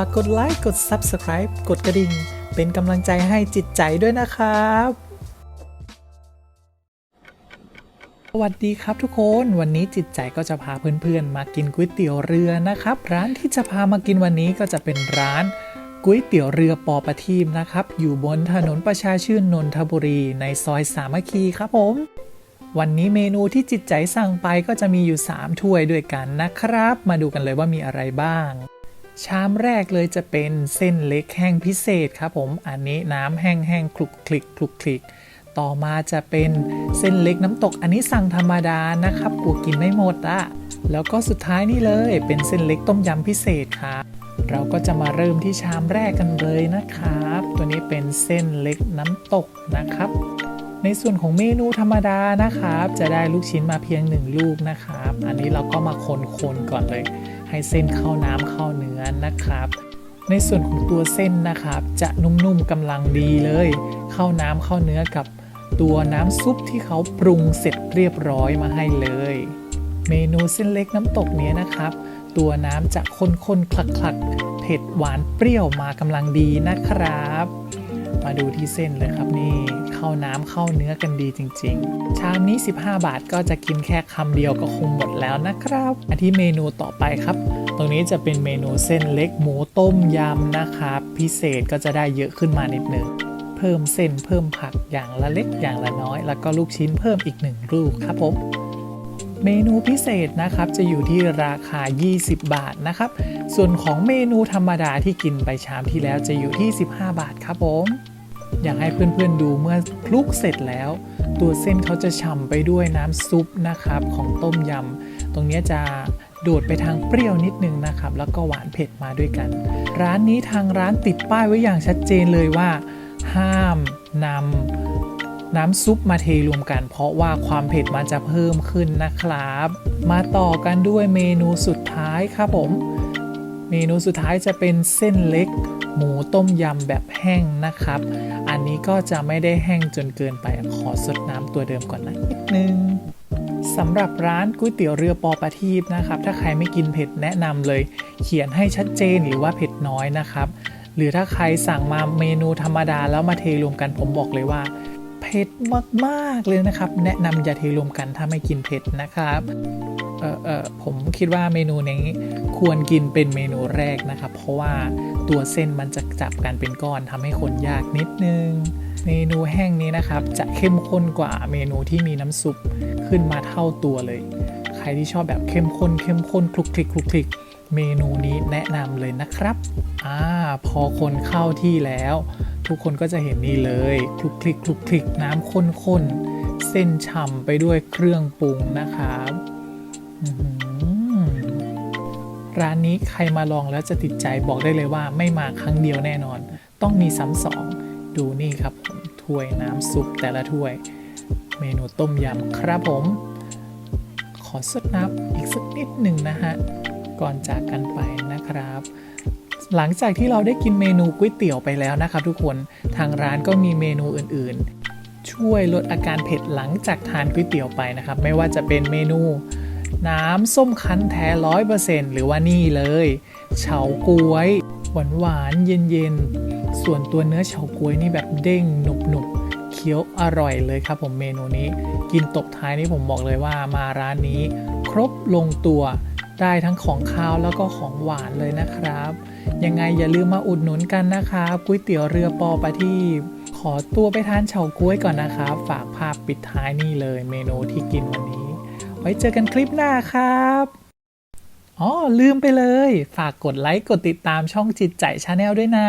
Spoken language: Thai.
ากกดไลค์กด Subscribe กดกระดิ่ง เป็นกำลังใจให้จิตใจด้วยนะครับ สวัสดีครับทุกคนวันนี้จิตใจก็จะพาเพื่อนๆ มากินก๋วยเตี๋ยวเรือนะครับ ร้านที่จะพามากินวันนี้ก็จะเป็นร้านก๋วยเตี๋ยวเรือปอประทีมนะครับ อยู่บนถนนประชาชื่นนนทบุรี ในซอยสามัคคีครับผม วันนี้เมนูที่จิตใจสั่งไปก็จะมีอยู่ 3 ถ้วยด้วยกันนะครับ มาดูกันเลยว่ามีอะไรบ้าง ชามแรกเลยจะเป็นเส้นเล็กแห้งพิเศษครับผมอันนี้น้ำแห้งแห้งคลุกคลิกคลุกคลิก ต่อมาจะเป็นเส้นเล็กน้ำตกอันนี้สั่งธรรมดานะครับกลัวกินไม่หมดอะแล้วก็สุดท้ายนี่เลยเป็นเส้นเล็กต้มยำพิเศษครับเราก็จะมาเริ่มที่ชามแรกกันเลยนะครับ ตัวนี้เป็นเส้นเล็กน้ำตกนะครับ ในส่วนของเมนูธรรมดานะครับ จะได้ลูกชิ้นมาเพียงหนึ่งลูกนะครับ อันนี้เราก็มาคนๆก่อนเลย ให้เส้นเข้าน้ำเข้าเนื้อนะครับในส่วนของตัวเส้นนะครับ จะนุ่มๆกำลังดีเลย เข้าน้ำเข้าเนื้อกับตัวน้ำซุปที่เขาปรุงเสร็จเรียบร้อยมาให้เลย เมนูเส้นเล็กน้ำตกเนี้ยนะครับ ตัวน้ำจะข้นๆคลักๆ เผ็ดหวานเปรี้ยวมากำลังดีนะครับ มาดูที่เส้นเลยครับนี่ เข้าน้ำเข้าเนื้อกันดีจริง ๆ ชามนี้ 15 บาทก็จะกินแค่คำเดียวก็คงหมดแล้วนะครับมาที่เมนูต่อไปครับตรงนี้จะเป็นเมนูเส้นเล็กหมูต้มยำนะครับพิเศษก็จะได้เยอะขึ้นมานิดนึงเพิ่มเส้นเพิ่มผักอย่างละเล็กอย่างละน้อย แล้วก็ลูกชิ้นเพิ่มอีกหนึ่งลูกครับผมเมนูพิเศษนะครับจะอยู่ที่ราคา 20 บาทนะครับ ส่วนของเมนูธรรมดาที่กินไปชามที่แล้วจะอยู่ที่ 15 บาทครับผม อยากให้เพื่อนๆดูเมื่อคลุกเสร็จแล้ว ตัวเส้นเขาจะฉ่ำไปด้วยน้ำซุปนะครับของต้มยำตรงนี้จะโดดไปทางเปรี้ยวนิดนึงนะครับ แล้วก็หวานเผ็ดมาด้วยกัน ร้านนี้ทางร้านติดป้ายไว้อย่างชัดเจนเลยว่า ห้ามนำน้ำซุปมาเทรวมกัน เพราะว่าความเผ็ดมันจะเพิ่มขึ้นนะครับ มาต่อกันด้วยเมนูสุดท้ายครับผม เมนูสุดท้ายจะเป็นเส้นเล็ก หมูต้มยำแบบแห้งนะครับ อันนี้ก็จะไม่ได้แห้งจนเกินไป ขอสดน้ำตัวเดิมก่อนนะนิดนึงสำหรับร้านก๋วยเตี๋ยวเรือปอประทีปนะครับ ถ้าใครไม่กินเผ็ดแนะนำเลย เขียนให้ชัดเจนหรือว่าเผ็ดน้อยนะครับ หรือถ้าใครสั่งมาเมนูธรรมดาแล้วมาเทรวมกันผมบอกเลยว่า ผ็ดมากๆเลยนะครับ แนะนำอย่าเทรวมกันถ้าไม่กินเผ็ดนะครับเออเออผมคิดว่าเมนูนี้ควรกินเป็นเมนูแรกนะครับ เพราะว่าตัวเส้นมันจะจับกันเป็นก้อนทำให้คนยากนิดนึง เมนูแห้งนี้นะครับ จะเข้มข้นกว่าเมนูที่มีน้ำซุปขึ้นมาเท่าตัวเลย ใครที่ชอบแบบเข้มข้นเข้มข้นคลุกคลิกคลุกคลิก เมนูนี้แนะนำเลยนะครับอ่าพอคนเข้าที่แล้ว ทุกคนก็จะเห็นนี่เลยคลุกคลิกคลุกคลิกน้ำข้นๆ เส้นฉ่ำไปด้วยเครื่องปรุงนะครับร้านนี้ใครมาลองแล้วจะติดใจบอกได้เลยว่าไม่มาครั้งเดียวแน่นอน ต้องมีซ้ำสอง ดูนี่ครับผมถ้วยน้ำซุปแต่ละถ้วย เมนูต้มยำครับผม ขอสดน้ำอีกสักนิดหนึ่งนะฮะ ก่อนจากกันไปนะครับ หลังจากที่เราได้กินเมนูก๋วยเตี๋ยวไปแล้วนะครับ ทุกคนทางร้านก็มีเมนูอื่นๆ ช่วยลดอาการเผ็ดหลังจากทานก๋วยเตี๋ยวไปนะครับ ไม่ว่าจะเป็นเมนู น้ำส้มคั้นแท้ร้อยเปอร์เซ็นต์หรือว่านี่เลยเฉาก๊วย หวานหวานๆเย็นเย็นๆส่วนตัวเนื้อเฉาก๊วยนี่แบบเด้งหนุบหนุบๆเคี้ยวอร่อยเลยครับผมเมนูนี้ กินตบท้ายนี่ผมบอกเลยว่ามาร้านนี้ ครบลงตัว ได้ทั้งของคาวแล้วก็ของหวานเลยนะครับ ยังไงอย่าลืมมาอุดหนุนกันนะครับก๋วยเตี๋ยวเรือปอปะทีปขอตัวไปทานเฉาก๊วยก่อนนะครับ ฝากภาพปิดท้ายนี่เลยเมนูที่กินวันนี้ ไว้เจอกันคลิปหน้าครับอ๋อลืมไปเลย ฝากกดไลค์กดติดตามช่องจิตใจชาแนลด้วยนะ